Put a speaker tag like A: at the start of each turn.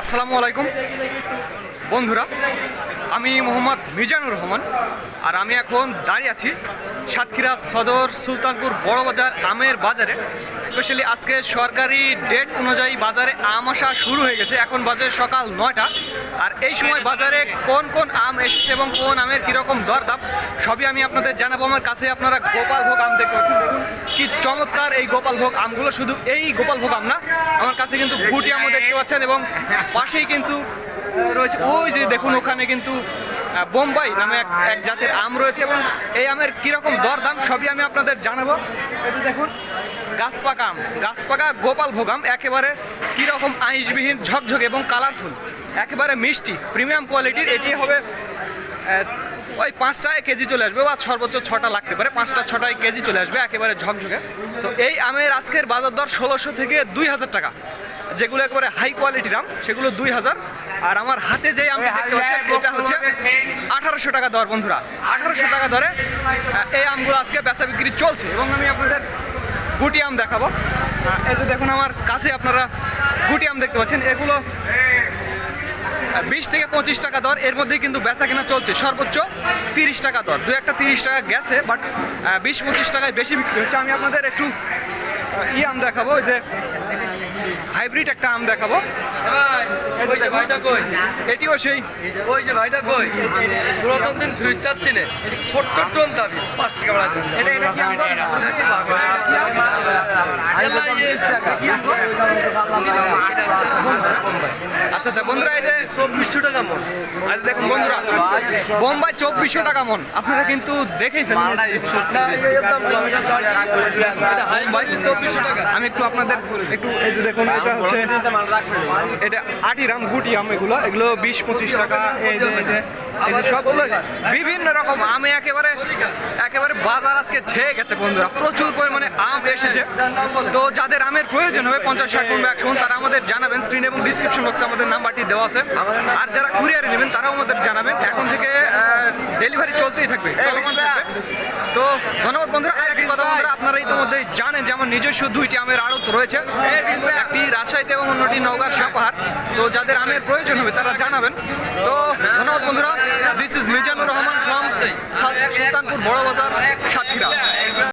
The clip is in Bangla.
A: আসসালামু আলাইকুম। বন্ধুরা, আমি মোহাম্মদ মিজানুর রহমান আর আমি এখন দাঁড়িয়ে আছি সাতক্ষীরা সদর সুলতানপুর বড় বাজার আমের বাজারে। স্পেশালি আজকে সরকারি ডেট অনুযায়ী বাজারে আম আসা শুরু হয়ে গেছে। এখন বাজে সকাল নয়টা। আর এই সময় বাজারে কোন কোন আম এসেছে এবং কোন আমের কীরকম দরদাম, সবই আমি আপনাদের জানাব। আমার কাছে আপনারা গোপাল ভোগ আম দেখতে পাচ্ছেন। দেখুন কি চমৎকার এই গোপাল ভোগ আমগুলো শুধু এই গোপাল ভোগ আম না, আমার কাছে কিন্তু গুটি আমও দেখতে পাচ্ছেন এবং পাশেই কিন্তু রয়েছে ওই যে দেখুন, ওখানে কিন্তু বোম্বাই নামে এক এক জাতের আম রয়েছে এবং এই আমের কীরকম দরদাম সবই আমি আপনাদের জানাব। যে দেখুন, গাছপাকা আম, গাছপাকা গোপাল ভোগ আম, একেবারে কীরকম আইসবিহীন, ঝকঝকে এবং কালারফুল একেবারে মিষ্টি প্রিমিয়াম কোয়ালিটির এটি হবে ওই পাঁচটায় কেজি চলে আসবে। বা সর্বোচ্চ ছটা লাগতে পারে। পাঁচটা ছটায় কেজি চলে আসবে একেবারে ঝকঝকে। তো এই আমের আজকের বাজার দর ষোলোশো থেকে দুই হাজার টাকা। যেগুলো একেবারে হাই কোয়ালিটির আম সেগুলো দুই হাজার। আর আমার হাতে যে আমটি দেখতে পাচ্ছেন এটা হচ্ছে আঠারোশো টাকা দর বন্ধুরা। আঠারোশো টাকা দরে এই আমগুলো আজকে বেচা বিক্রি চলছে। এবং আমি আপনাদের গুটি আম দেখাবো। এই যে দেখুন আমার কাছে আপনারা গুটি আম দেখতে পাচ্ছেন। এগুলো বিশ থেকে পঁচিশ টাকা দর। এর মধ্যেই কিন্তু বেচা কেনা চলছে। সর্বোচ্চ তিরিশ টাকা দর। দু একটা তিরিশ টাকা গেছে বাট বিশ পঁচিশ টাকায় বেশি বিক্রি হচ্ছে। আমি আপনাদের একটু ই আম দেখাবো ওই যে হাইব্রিড একটা আম দেখাবো। এটিও সেই।
B: ওই যে ভাইটা কই? পুরাতন দিন ফিরে চাচ্ছি না ছোট্ট টোন দাবি? পাঁচ টাকা বাড়া
A: এটা এটা কি আম? আচ্ছা আচ্ছা বন্ধুরা এই যে
B: চব্বিশশো টাকা মন।
A: আজ দেখুন বন্ধুরা বোম্বাই চব্বিশশো টাকা মন। আপনারা কিন্তু দেখেই ফেলুন। আমি একটু আপনাদের একটু এই যে দেখুন এটা হচ্ছে এটা গুটি আম এগুলো। এগুলো বিশ পঁচিশ টাকা। এই যে এই যে সবগুলো বিভিন্ন রকম আমে একেবারে একেবারে বাজার আজকে ছেয়ে গেছে বন্ধুরা। প্রচুর পরিমাণে আম এসেছে। তো যাদের আমের প্রয়োজন হবে পঞ্চাশ ষাট কিংবা একশো তারা আমাদের জানাবেন স্ক্রিন এবং ডিসক্রিপশন বক্সে আমাদের নাম্বারটি দেওয়া আছে। আর যারা কুরিয়ারে নেবেন তারাও আমাদের জানাবেন। এখন থেকে ডেলিভারি চলতেই থাকবে চলমান থাকবে। তো ধন্যবাদ বন্ধুরা। আর একটি কথা বন্ধুরা আপনারা ইতিমধ্যে জানেন যে আমার নিজস্ব দুইটি আমের আড়ত রয়েছে। একটি রাজশাহীতে এবং অন্যটি নওগাঁর সাপাহার। তো যাদের আমের প্রয়োজন হবে তারা জানাবেন। তো ধন্যবাদ বন্ধুরা। This is Mizanur Rahman from Sultanpur Boro Bazar.